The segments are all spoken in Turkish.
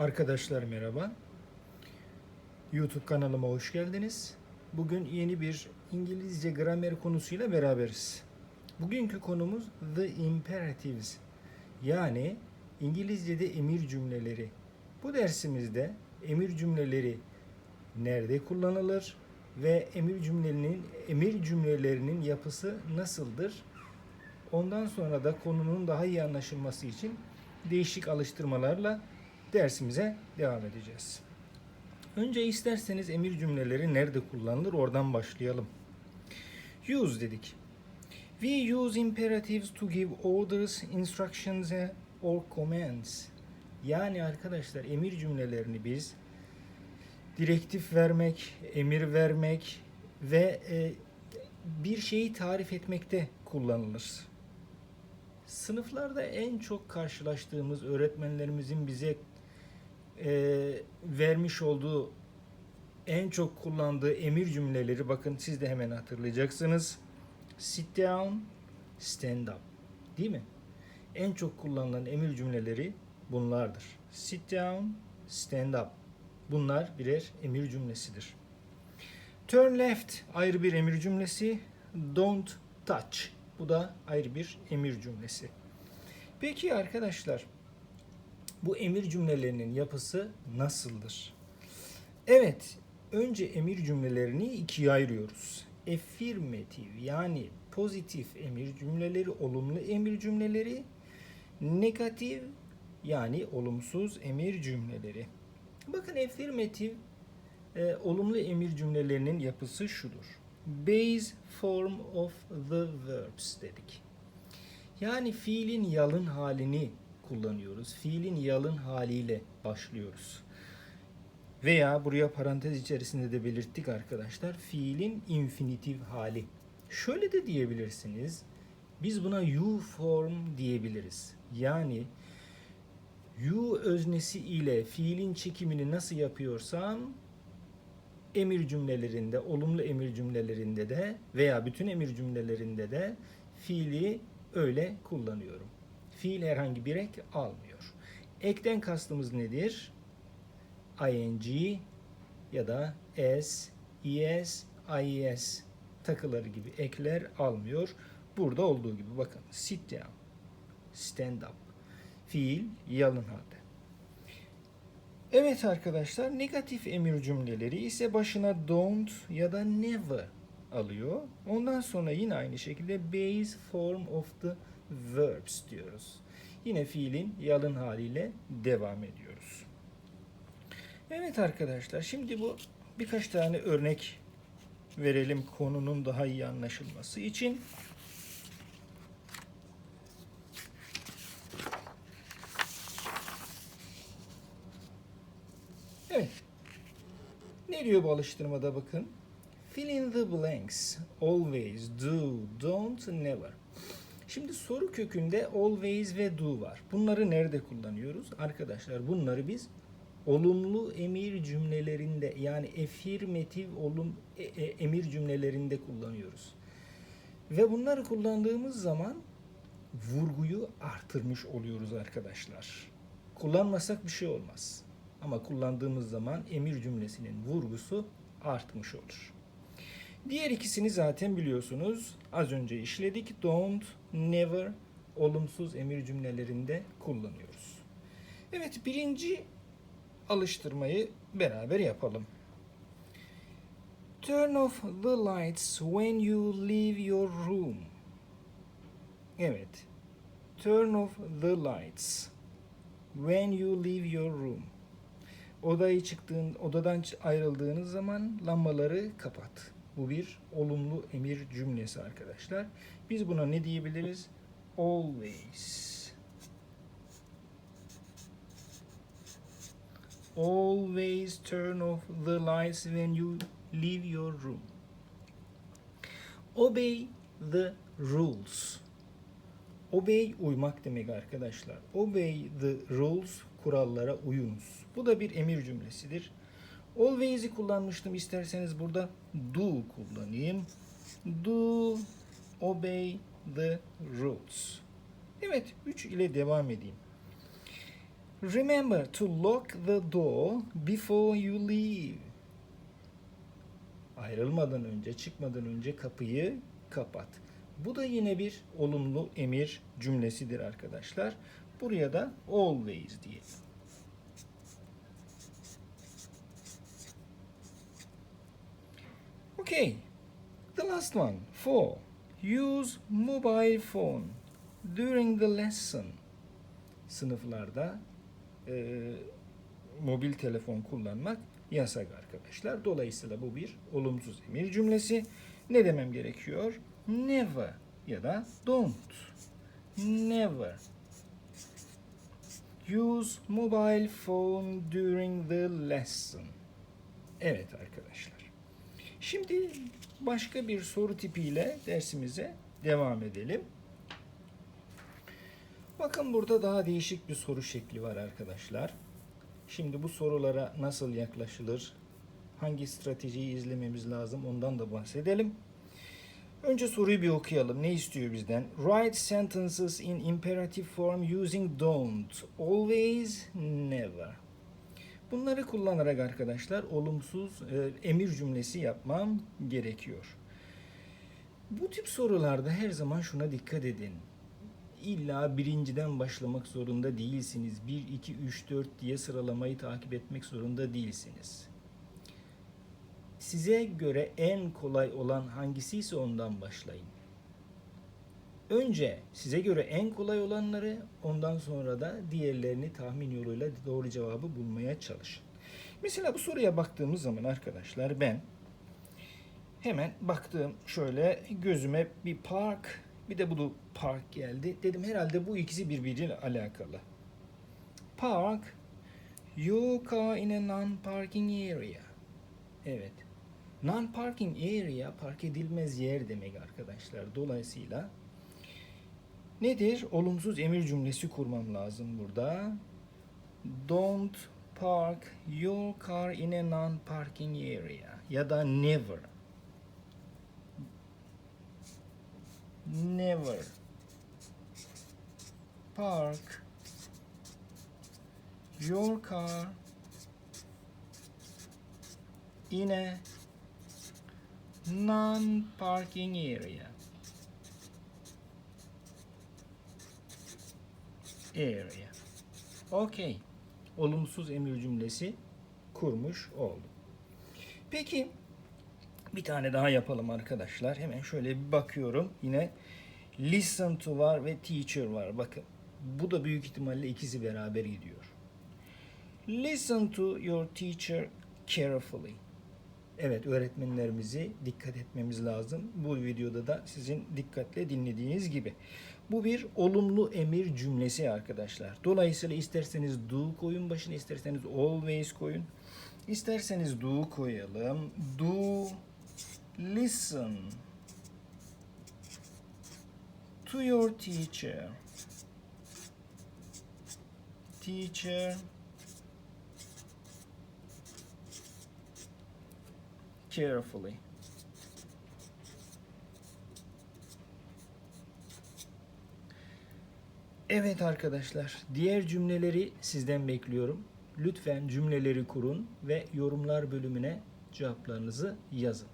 Arkadaşlar merhaba. YouTube kanalıma hoş geldiniz. Bugün yeni bir İngilizce gramer konusuyla beraberiz. Bugünkü konumuz the imperatives. Yani İngilizce'de emir cümleleri. Bu dersimizde emir cümleleri nerede kullanılır ve emir cümlelerinin emir cümlelerinin yapısı nasıldır? Ondan sonra da konunun daha iyi anlaşılması için değişik alıştırmalarla dersimize devam edeceğiz. Önce isterseniz emir cümleleri nerede kullanılır oradan başlayalım. Use dedik. We use imperatives to give orders, instructions or commands. Yani arkadaşlar emir cümlelerini biz direktif vermek, emir vermek ve e, bir şeyi tarif etmekte kullanılır. Sınıflarda en çok karşılaştığımız öğretmenlerimizin bize e, vermiş olduğu en çok kullandığı emir cümleleri bakın siz de hemen hatırlayacaksınız. Sit down, stand up. Değil mi? En çok kullanılan emir cümleleri bunlardır. Sit down, stand up. Bunlar birer emir cümlesidir. Turn left ayrı bir emir cümlesi. Don't touch. Bu da ayrı bir emir cümlesi. Peki arkadaşlar bu emir cümlelerinin yapısı nasıldır? Evet, önce emir cümlelerini ikiye ayırıyoruz. Affirmative yani pozitif emir cümleleri, olumlu emir cümleleri, negatif yani olumsuz emir cümleleri. Bakın affirmative e, olumlu emir cümlelerinin yapısı şudur. Base form of the verbs dedik. Yani fiilin yalın halini kullanıyoruz. Fiilin yalın haliyle başlıyoruz. Veya buraya parantez içerisinde de belirttik arkadaşlar. Fiilin infinitif hali. Şöyle de diyebilirsiniz. Biz buna you form diyebiliriz. Yani you öznesi ile fiilin çekimini nasıl yapıyorsam emir cümlelerinde, olumlu emir cümlelerinde de veya bütün emir cümlelerinde de fiili öyle kullanıyorum. Fiil herhangi bir ek almıyor. Ekten kastımız nedir? ing ya da s, es, ies takıları gibi ekler almıyor. Burada olduğu gibi bakın sit down, stand up. Fiil yalın halde. Evet arkadaşlar negatif emir cümleleri ise başına don't ya da never alıyor. Ondan sonra yine aynı şekilde base form of the verbs diyoruz. Yine fiilin yalın haliyle devam ediyoruz. Evet arkadaşlar şimdi bu birkaç tane örnek verelim konunun daha iyi anlaşılması için. Evet. Ne diyor bu alıştırmada bakın. Fill in the blanks. Always, do, don't, never. Şimdi soru kökünde always ve do var. Bunları nerede kullanıyoruz? Arkadaşlar bunları biz olumlu emir cümlelerinde yani affirmative olum e, e, emir cümlelerinde kullanıyoruz. Ve bunları kullandığımız zaman vurguyu artırmış oluyoruz arkadaşlar. Kullanmasak bir şey olmaz. Ama kullandığımız zaman emir cümlesinin vurgusu artmış olur. Diğer ikisini zaten biliyorsunuz. Az önce işledik. Don't, never olumsuz emir cümlelerinde kullanıyoruz. Evet birinci alıştırmayı beraber yapalım. Turn off the lights when you leave your room. Evet. Turn off the lights when you leave your room. Odayı çıktığın, odadan ayrıldığınız zaman lambaları kapat. Bu bir olumlu emir cümlesi arkadaşlar. Biz buna ne diyebiliriz? Always. Always turn off the lights when you leave your room. Obey the rules. Obey uymak demek arkadaşlar. Obey the rules kurallara uyunuz. Bu da bir emir cümlesidir. Always'i kullanmıştım. İsterseniz burada do kullanayım. Do obey the rules. Evet 3 ile devam edeyim. Remember to lock the door before you leave. Ayrılmadan önce, çıkmadan önce kapıyı kapat. Bu da yine bir olumlu emir cümlesidir arkadaşlar. Buraya da always diyelim. Okay. The last one. Four. Use mobile phone during the lesson. Sınıflarda e, mobil telefon kullanmak yasak arkadaşlar. Dolayısıyla bu bir olumsuz emir cümlesi. Ne demem gerekiyor? Never ya da don't. Never. Use mobile phone during the lesson. Evet arkadaşlar. Şimdi başka bir soru tipiyle dersimize devam edelim. Bakın burada daha değişik bir soru şekli var arkadaşlar. Şimdi bu sorulara nasıl yaklaşılır? Hangi stratejiyi izlememiz lazım? Ondan da bahsedelim. Önce soruyu bir okuyalım. Ne istiyor bizden? Write sentences in imperative form using don't, always, never. Bunları kullanarak arkadaşlar olumsuz e, emir cümlesi yapmam gerekiyor. Bu tip sorularda her zaman şuna dikkat edin. İlla birinciden başlamak zorunda değilsiniz. 1, 2, 3, 4 diye sıralamayı takip etmek zorunda değilsiniz. Size göre en kolay olan hangisi ise ondan başlayın. Önce size göre en kolay olanları, ondan sonra da diğerlerini tahmin yoluyla doğru cevabı bulmaya çalışın. Mesela bu soruya baktığımız zaman arkadaşlar ben hemen baktığım şöyle gözüme bir park bir de bu park geldi. Dedim herhalde bu ikisi birbiriyle alakalı. Park your car in a non-parking area. Evet. Non-parking area park edilmez yer demek arkadaşlar. Dolayısıyla nedir? Olumsuz emir cümlesi kurmam lazım burada. Don't park your car in a non-parking area ya da never. Never park your car in a non-parking area. Area. Okay. Olumsuz emir cümlesi kurmuş oldum. Peki bir tane daha yapalım arkadaşlar. Hemen şöyle bir bakıyorum. Yine listen to var ve teacher var. Bakın bu da büyük ihtimalle ikisi beraber gidiyor. Listen to your teacher carefully. Evet öğretmenlerimizi dikkat etmemiz lazım. Bu videoda da sizin dikkatle dinlediğiniz gibi. Bu bir olumlu emir cümlesi arkadaşlar. Dolayısıyla isterseniz do koyun başına, isterseniz always koyun. İsterseniz do koyalım. Do listen to your teacher. Teacher carefully. Evet arkadaşlar, diğer cümleleri sizden bekliyorum. Lütfen cümleleri kurun ve yorumlar bölümüne cevaplarınızı yazın.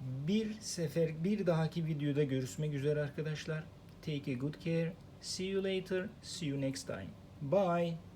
Bir sefer bir dahaki videoda görüşmek üzere arkadaşlar. Take a good care. See you later. See you next time. Bye.